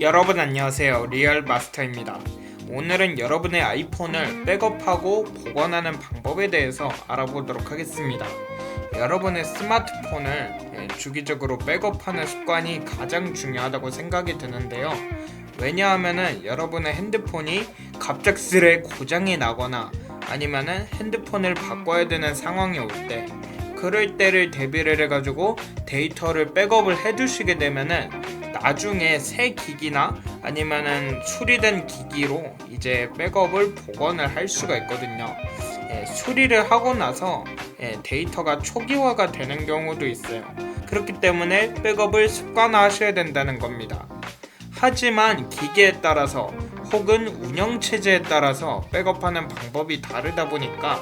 여러분 안녕하세요. 리얼 마스터입니다. 오늘은 여러분의 아이폰을 백업하고 복원하는 방법에 대해서 알아보도록 하겠습니다. 여러분의 스마트폰을 예, 주기적으로 백업하는 습관이 가장 중요하다고 생각이 드는데요. 왜냐하면은 여러분의 핸드폰이 갑작스레 고장이 나거나 아니면은 핸드폰을 바꿔야 되는 상황이 올 때 그럴 때를 대비를 해가지고 데이터를 백업을 해두시게 되면은 나중에 새 기기나 아니면은 수리된 기기로 이제 백업을 복원을 할 수가 있거든요. 예, 수리를 하고 나서 예, 데이터가 초기화가 되는 경우도 있어요. 그렇기 때문에 백업을 습관화하셔야 된다는 겁니다. 하지만 기계에 따라서 혹은 운영 체제에 따라서 백업하는 방법이 다르다 보니까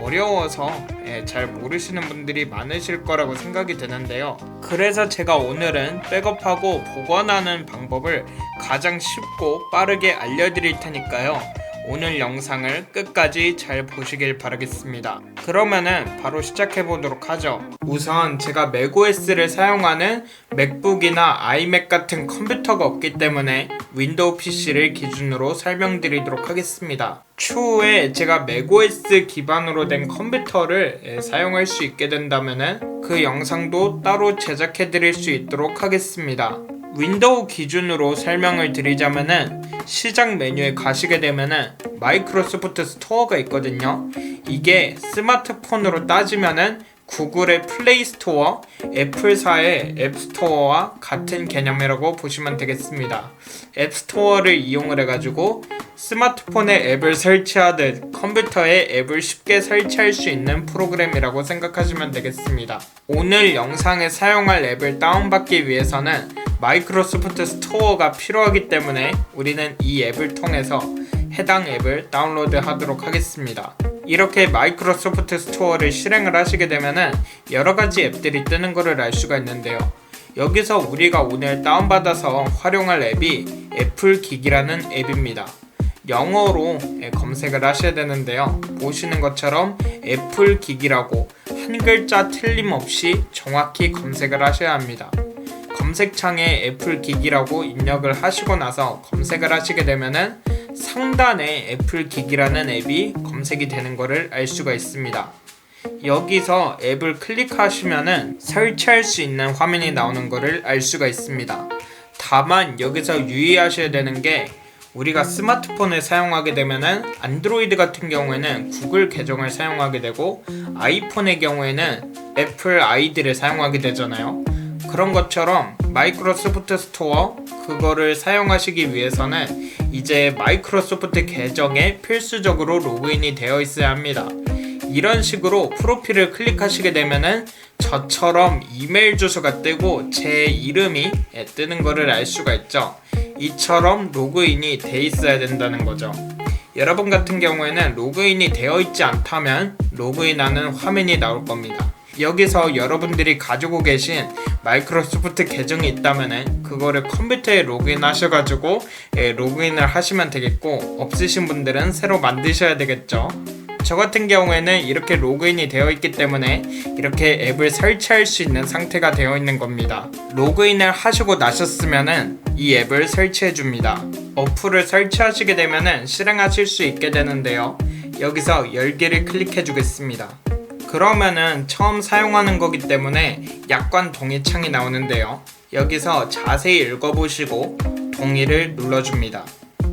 어려워서 예, 잘 모르시는 분들이 많으실 거라고 생각이 드는데요. 그래서 제가 오늘은 백업하고 복원하는 방법을 가장 쉽고 빠르게 알려드릴 테니까요. 오늘 영상을 끝까지 잘 보시길 바라겠습니다. 그러면은 바로 시작해 보도록 하죠. 우선 제가 맥OS를 사용하는 맥북이나 아이맥 같은 컴퓨터가 없기 때문에 윈도우 PC를 기준으로 설명드리도록 하겠습니다. 추후에 제가 맥OS 기반으로 된 컴퓨터를 예, 사용할 수 있게 된다면은 그 영상도 따로 제작해 드릴 수 있도록 하겠습니다. 윈도우 기준으로 설명을 드리자면은 시작 메뉴에 가시게 되면은 마이크로소프트 스토어가 있거든요. 이게 스마트폰으로 따지면은 구글의 플레이 스토어, 애플사의 앱 스토어와 같은 개념이라고 보시면 되겠습니다. 앱 스토어를 이용을 해가지고 스마트폰에 앱을 설치하듯 컴퓨터에 앱을 쉽게 설치할 수 있는 프로그램이라고 생각하시면 되겠습니다. 오늘 영상에 사용할 앱을 다운받기 위해서는 마이크로소프트 스토어가 필요하기 때문에 우리는 이 앱을 통해서 해당 앱을 다운로드 하도록 하겠습니다. 이렇게 마이크로소프트 스토어를 실행을 하시게 되면은 여러 가지 앱들이 뜨는 것을 알 수가 있는데요. 여기서 우리가 오늘 다운받아서 활용할 앱이 애플 기기라는 앱입니다. 영어로 예, 검색을 하셔야 되는데요. 보시는 것처럼 애플 기기라고 한 글자 틀림없이 정확히 검색을 하셔야 합니다. 검색창에 애플 기기라고 입력을 하시고 나서 검색을 하시게 되면은 상단에 애플 기기라는 앱이 검색이 되는 것을 알 수가 있습니다. 여기서 앱을 클릭하시면은 설치할 수 있는 화면이 나오는 것을 알 수가 있습니다. 다만 여기서 유의하셔야 되는 게 우리가 스마트폰을 사용하게 되면은 안드로이드 같은 경우에는 구글 계정을 사용하게 되고 아이폰의 경우에는 애플 아이디를 사용하게 되잖아요. 그런 것처럼 마이크로소프트 스토어 그거를 사용하시기 위해서는 이제 마이크로소프트 계정에 필수적으로 로그인이 되어 있어야 합니다. 이런 식으로 프로필을 클릭하시게 되면은 저처럼 이메일 주소가 뜨고 제 이름이 예, 뜨는 것을 알 수가 있죠. 이처럼 로그인이 돼 있어야 된다는 거죠. 여러분 같은 경우에는 로그인이 되어 있지 않다면 로그인하는 화면이 나올 겁니다. 여기서 여러분들이 가지고 계신 마이크로소프트 계정이 있다면은 그거를 컴퓨터에 로그인 하셔가지고 예, 로그인을 하시면 되겠고 없으신 분들은 새로 만드셔야 되겠죠. 저 같은 경우에는 이렇게 로그인이 되어 있기 때문에 이렇게 앱을 설치할 수 있는 상태가 되어 있는 겁니다. 로그인을 하시고 나셨으면은 이 앱을 설치해 줍니다. 어플을 설치하시게 되면은 실행하실 수 있게 되는데요. 여기서 열기를 클릭해 주겠습니다. 그러면은 처음 사용하는 거기 때문에 약관 동의 창이 나오는데요. 여기서 자세히 읽어보시고 동의를 눌러줍니다.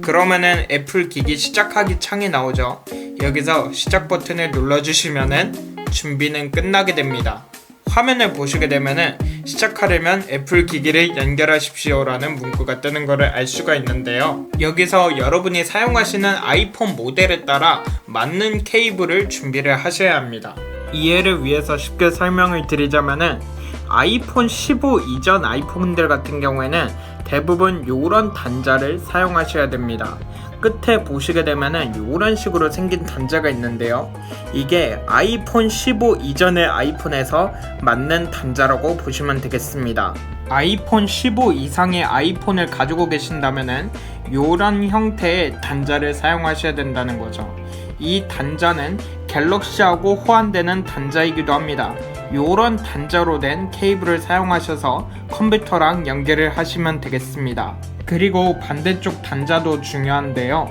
그러면은 애플 기기 시작하기 창이 나오죠. 여기서 시작 버튼을 눌러주시면은 준비는 끝나게 됩니다. 화면을 보시게 되면은 시작하려면 애플 기기를 연결하십시오 라는 문구가 뜨는 것을 알 수가 있는데요. 여기서 여러분이 사용하시는 아이폰 모델에 따라 맞는 케이블을 준비를 하셔야 합니다. 이해를 위해서 쉽게 설명을 드리자면은 아이폰 15 이전 아이폰들 같은 경우에는 대부분 요런 단자를 사용하셔야 됩니다. 끝에 보시게 되면은 요런 식으로 생긴 단자가 있는데요. 이게 아이폰 15 이전의 아이폰에서 맞는 단자라고 보시면 되겠습니다. 아이폰 15 이상의 아이폰을 가지고 계신다면은 요런 형태의 단자를 사용하셔야 된다는 거죠. 이 단자는 갤럭시하고 호환되는 단자이기도 합니다. 요런 단자로 된 케이블을 사용하셔서 컴퓨터랑 연결을 하시면 되겠습니다. 그리고 반대쪽 단자도 중요한데요.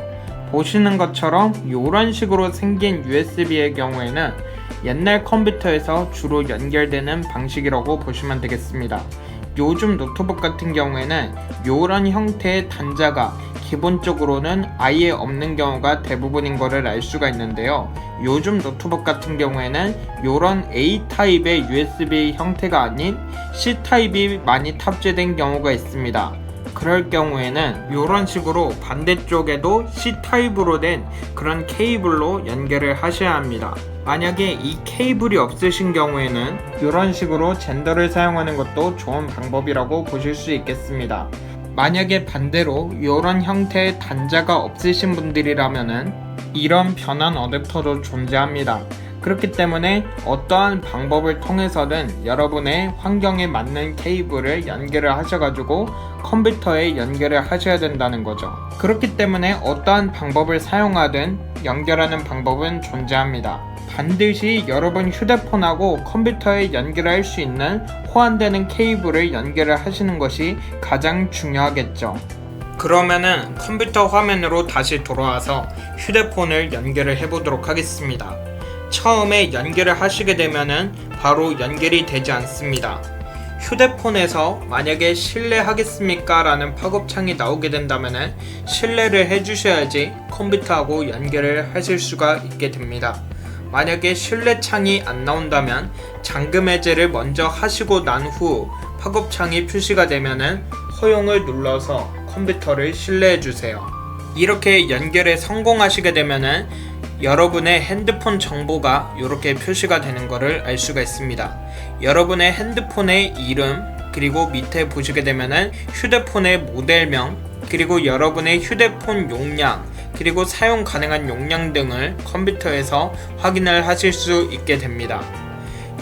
보시는 것처럼 이런 식으로 생긴 USB의 경우에는 옛날 컴퓨터에서 주로 연결되는 방식이라고 보시면 되겠습니다. 요즘 노트북 같은 경우에는 이런 형태의 단자가 기본적으로는 아예 없는 경우가 대부분인 것을 알 수가 있는데요. 요즘 노트북 같은 경우에는 이런 A 타입의 USB 형태가 아닌 C 타입이 많이 탑재된 경우가 있습니다. 그럴 경우에는 이런 식으로 반대쪽에도 C 타입으로 된 그런 케이블로 연결을 하셔야 합니다. 만약에 이 케이블이 없으신 경우에는 이런 식으로 젠더를 사용하는 것도 좋은 방법이라고 보실 수 있겠습니다. 만약에 반대로 이런 형태의 단자가 없으신 분들이라면은 이런 변환 어댑터도 존재합니다. 그렇기 때문에 어떠한 방법을 통해서든 여러분의 환경에 맞는 케이블을 연결을 하셔가지고 컴퓨터에 연결을 하셔야 된다는 거죠. 그렇기 때문에 어떠한 방법을 사용하든 연결하는 방법은 존재합니다. 반드시 여러분 휴대폰하고 컴퓨터에 연결할 수 있는 호환되는 케이블을 연결을 하시는 것이 가장 중요하겠죠. 그러면은 컴퓨터 화면으로 다시 돌아와서 휴대폰을 연결을 해보도록 하겠습니다. 처음에 연결을 하시게 되면은 바로 연결이 되지 않습니다. 휴대폰에서 만약에 실례하겠습니까? 라는 팝업창이 나오게 된다면은 실례를 해주셔야지 컴퓨터하고 연결을 하실 수가 있게 됩니다. 만약에 실내창이 안 나온다면 잠금 해제를 먼저 하시고 난 후 팝업창이 표시가 되면은 허용을 눌러서 컴퓨터를 실내해 주세요. 이렇게 연결에 성공하시게 되면은 여러분의 핸드폰 정보가 이렇게 표시가 되는 것을 알 수가 있습니다. 여러분의 핸드폰의 이름 그리고 밑에 보시게 되면은 휴대폰의 모델명 그리고 여러분의 휴대폰 용량 그리고 사용 가능한 용량 등을 컴퓨터에서 확인을 하실 수 있게 됩니다.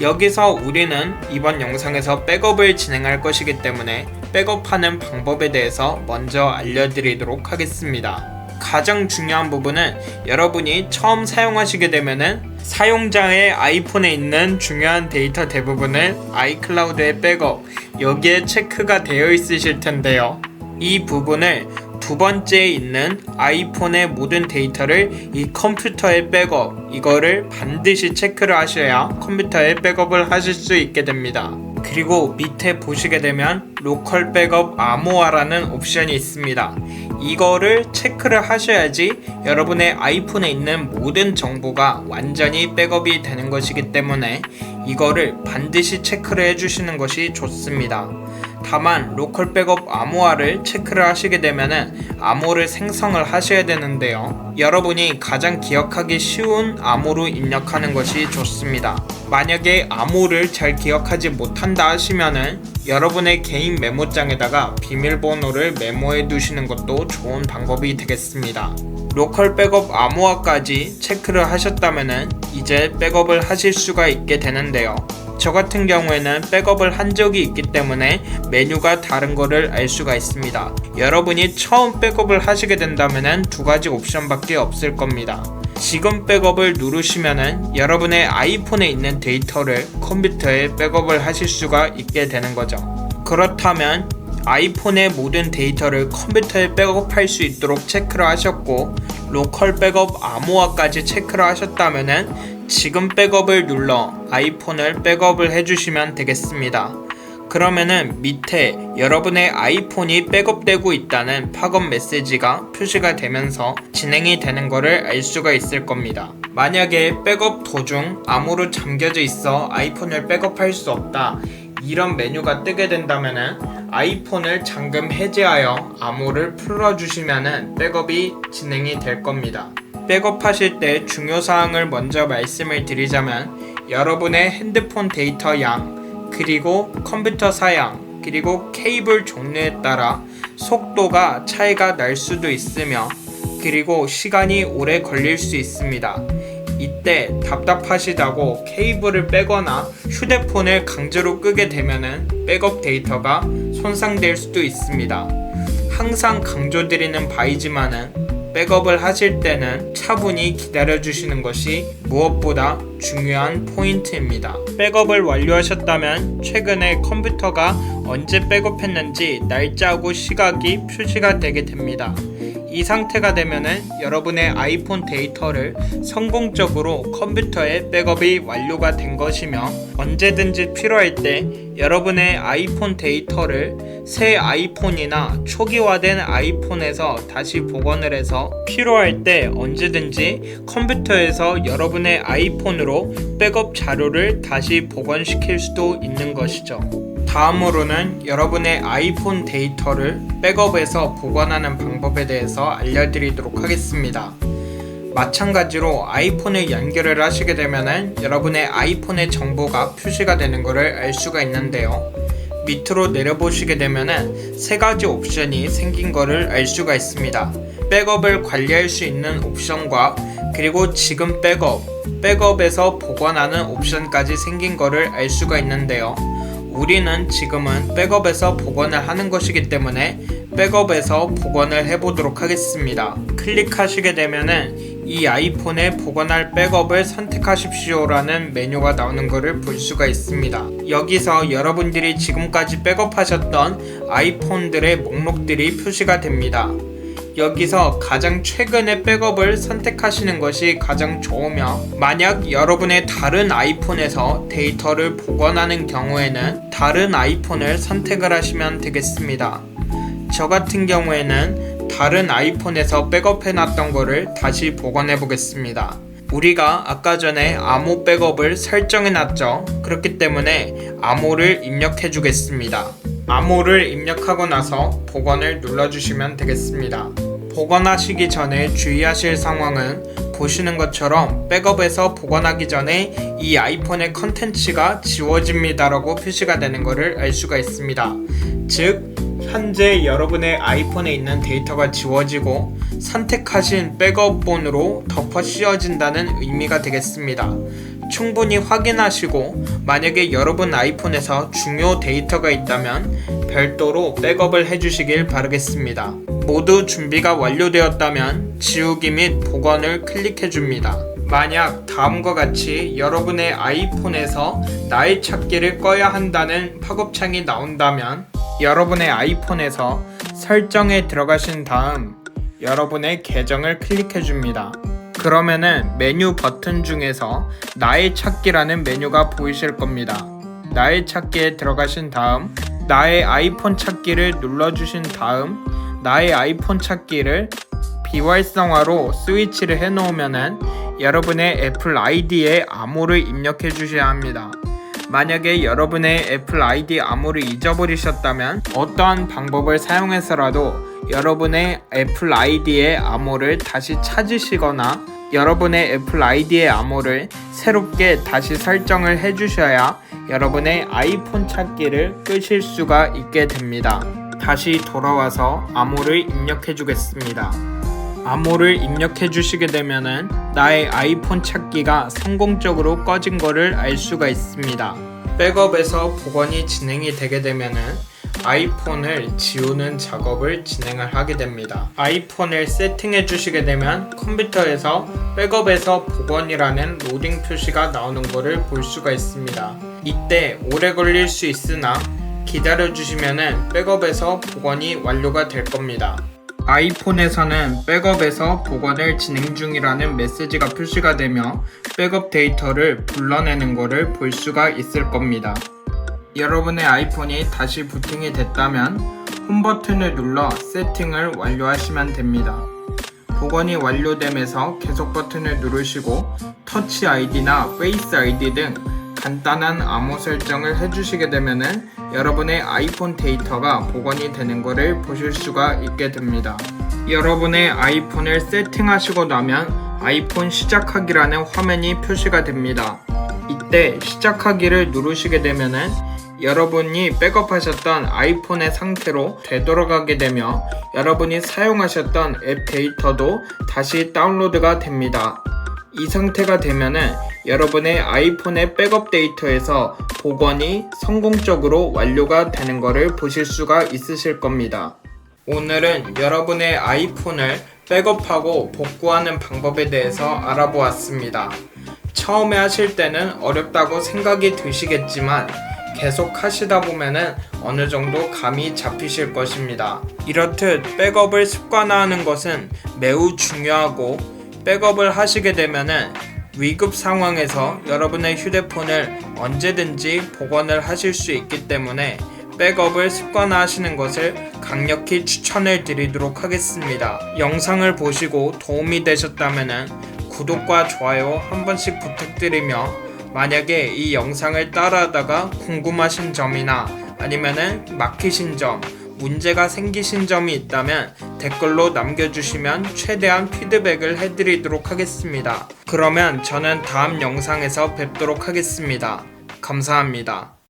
여기서 우리는 이번 영상에서 백업을 진행할 것이기 때문에 백업하는 방법에 대해서 먼저 알려드리도록 하겠습니다. 가장 중요한 부분은 여러분이 처음 사용하시게 되면은 사용자의 아이폰에 있는 중요한 데이터 대부분을 아이클라우드에 백업 여기에 체크가 되어 있으실 텐데요. 이 부분을 두 번째에 있는 아이폰의 모든 데이터를 이 컴퓨터에 백업 이거를 반드시 체크를 하셔야 컴퓨터에 백업을 하실 수 있게 됩니다. 그리고 밑에 보시게 되면 로컬 백업 암호화라는 옵션이 있습니다. 이거를 체크를 하셔야지 여러분의 아이폰에 있는 모든 정보가 완전히 백업이 되는 것이기 때문에 이거를 반드시 체크를 해주시는 것이 좋습니다. 다만 로컬 백업 암호화를 체크를 하시게 되면은 암호를 생성을 하셔야 되는데요. 여러분이 가장 기억하기 쉬운 암호로 입력하는 것이 좋습니다. 만약에 암호를 잘 기억하지 못한다 하시면은 여러분의 개인 메모장에다가 비밀번호를 메모해 두시는 것도 좋은 방법이 되겠습니다. 로컬 백업 암호화까지 체크를 하셨다면은 이제 백업을 하실 수가 있게 되는데요. 저 같은 경우에는 백업을 한 적이 있기 때문에 메뉴가 다른 거를 알 수가 있습니다. 여러분이 처음 백업을 하시게 된다면 두 가지 옵션밖에 없을 겁니다. 지금 백업을 누르시면은 여러분의 아이폰에 있는 데이터를 컴퓨터에 백업을 하실 수가 있게 되는 거죠. 그렇다면 아이폰의 모든 데이터를 컴퓨터에 백업할 수 있도록 체크를 하셨고 로컬 백업 암호화까지 체크를 하셨다면은 지금 백업을 눌러 아이폰을 백업을 해주시면 되겠습니다. 그러면은 밑에 여러분의 아이폰이 백업되고 있다는 팝업 메시지가 표시가 되면서 진행이 되는 것을 알 수가 있을 겁니다. 만약에 백업 도중 암호로 잠겨져 있어 아이폰을 백업할 수 없다. 이런 메뉴가 뜨게 된다면은 아이폰을 잠금 해제하여 암호를 풀어주시면은 백업이 진행이 될 겁니다. 백업하실 때 중요사항을 먼저 말씀을 드리자면 여러분의 핸드폰 데이터 양 그리고 컴퓨터 사양 그리고 케이블 종류에 따라 속도가 차이가 날 수도 있으며 그리고 시간이 오래 걸릴 수 있습니다. 이때 답답하시다고 케이블을 빼거나 휴대폰을 강제로 끄게 되면은 백업 데이터가 손상될 수도 있습니다. 항상 강조드리는 바이지만은 백업을 하실 때는 차분히 기다려 주시는 것이 무엇보다 중요한 포인트입니다. 백업을 완료하셨다면 최근에 컴퓨터가 언제 백업했는지 날짜하고 시각이 표시가 되게 됩니다. 이 상태가 되면은 여러분의 아이폰 데이터를 성공적으로 컴퓨터에 백업이 완료가 된 것이며 언제든지 필요할 때 여러분의 아이폰 데이터를 새 아이폰이나 초기화된 아이폰에서 다시 복원을 해서 필요할 때 언제든지 컴퓨터에서 여러분의 아이폰으로 백업 자료를 다시 복원시킬 수도 있는 것이죠. 다음으로는 여러분의 아이폰 데이터를 백업해서 보관하는 방법에 대해서 알려드리도록 하겠습니다. 마찬가지로 아이폰을 연결을 하시게 되면은 여러분의 아이폰의 정보가 표시가 되는 것을 알 수가 있는데요. 밑으로 내려보시게 되면은 세 가지 옵션이 생긴 것을 알 수가 있습니다. 백업을 관리할 수 있는 옵션과 그리고 지금 백업, 백업에서 보관하는 옵션까지 생긴 것을 알 수가 있는데요. 우리는 지금은 백업에서 복원을 하는 것이기 때문에 백업에서 복원을 해보도록 하겠습니다. 클릭하시게 되면은 이 아이폰에 복원할 백업을 선택하십시오 라는 메뉴가 나오는 것을 볼 수가 있습니다. 여기서 여러분들이 지금까지 백업하셨던 아이폰들의 목록들이 표시가 됩니다. 여기서 가장 최근의 백업을 선택하시는 것이 가장 좋으며 만약 여러분의 다른 아이폰에서 데이터를 복원하는 경우에는 다른 아이폰을 선택을 하시면 되겠습니다. 저 같은 경우에는 다른 아이폰에서 백업해 놨던 거를 다시 복원해 보겠습니다. 우리가 아까 전에 암호 백업을 설정해 놨죠. 그렇기 때문에 암호를 입력해 주겠습니다. 암호를 입력하고 나서 복원을 눌러주시면 되겠습니다. 복원하시기 전에 주의하실 상황은 보시는 것처럼 백업에서 복원하기 전에 이 아이폰의 컨텐츠가 지워집니다라고 표시가 되는 것을 알 수가 있습니다. 즉 현재 여러분의 아이폰에 있는 데이터가 지워지고 선택하신 백업본으로 덮어 씌워진다는 의미가 되겠습니다. 충분히 확인하시고 만약에 여러분 아이폰에서 중요 데이터가 있다면 별도로 백업을 해주시길 바라겠습니다. 모두 준비가 완료되었다면 지우기 및 복원을 클릭해 줍니다. 만약 다음과 같이 여러분의 아이폰에서 나의 찾기를 꺼야 한다는 팝업창이 나온다면 여러분의 아이폰에서 설정에 들어가신 다음 여러분의 계정을 클릭해 줍니다. 그러면은 메뉴 버튼 중에서 나의 찾기라는 메뉴가 보이실 겁니다. 나의 찾기에 들어가신 다음 나의 아이폰 찾기를 눌러주신 다음 나의 아이폰 찾기를 비활성화로 스위치를 해놓으면은 여러분의 애플 아이디에 암호를 입력해 주셔야 합니다. 만약에 여러분의 애플 아이디 암호를 잊어버리셨다면 어떠한 방법을 사용해서라도 여러분의 애플 아이디의 암호를 다시 찾으시거나 여러분의 애플 아이디의 암호를 새롭게 다시 설정을 해주셔야 여러분의 아이폰 찾기를 끄실 수가 있게 됩니다. 다시 돌아와서 암호를 입력해 주겠습니다. 암호를 입력해 주시게 되면은 나의 아이폰 찾기가 성공적으로 꺼진 거를 알 수가 있습니다. 백업에서 복원이 진행이 되게 되면은 아이폰을 지우는 작업을 진행을 하게 됩니다. 아이폰을 세팅해 주시게 되면 컴퓨터에서 백업에서 복원이라는 로딩 표시가 나오는 것을 볼 수가 있습니다. 이때 오래 걸릴 수 있으나 기다려 주시면은 백업에서 복원이 완료가 될 겁니다. 아이폰에서는 백업에서 복원을 진행 중이라는 메시지가 표시가 되며 백업 데이터를 불러내는 것을 볼 수가 있을 겁니다. 여러분의 아이폰이 다시 부팅이 됐다면 홈 버튼을 눌러 세팅을 완료하시면 됩니다. 복원이 완료됨에서 계속 버튼을 누르시고 터치 아이디나 페이스 아이디 등 간단한 암호 설정을 해주시게 되면은 여러분의 아이폰 데이터가 복원이 되는 것을 보실 수가 있게 됩니다. 여러분의 아이폰을 세팅하시고 나면 아이폰 시작하기라는 화면이 표시가 됩니다. 이때 시작하기를 누르시게 되면은 여러분이 백업하셨던 아이폰의 상태로 되돌아가게 되며 여러분이 사용하셨던 앱 데이터도 다시 다운로드가 됩니다. 이 상태가 되면은 여러분의 아이폰의 백업 데이터에서 복원이 성공적으로 완료가 되는 것을 보실 수가 있으실 겁니다. 오늘은 여러분의 아이폰을 백업하고 복구하는 방법에 대해서 알아보았습니다. 처음에 하실 때는 어렵다고 생각이 드시겠지만 계속 하시다 보면은 어느 정도 감이 잡히실 것입니다. 이렇듯 백업을 습관화하는 것은 매우 중요하고 백업을 하시게 되면은 위급 상황에서 여러분의 휴대폰을 언제든지 복원을 하실 수 있기 때문에 백업을 습관화하시는 것을 강력히 추천을 드리도록 하겠습니다. 영상을 보시고 도움이 되셨다면 구독과 좋아요 한 번씩 부탁드리며 만약에 이 영상을 따라하다가 궁금하신 점이나 아니면은 막히신 점, 문제가 생기신 점이 있다면 댓글로 남겨주시면 최대한 피드백을 해드리도록 하겠습니다. 그러면 저는 다음 영상에서 뵙도록 하겠습니다. 감사합니다.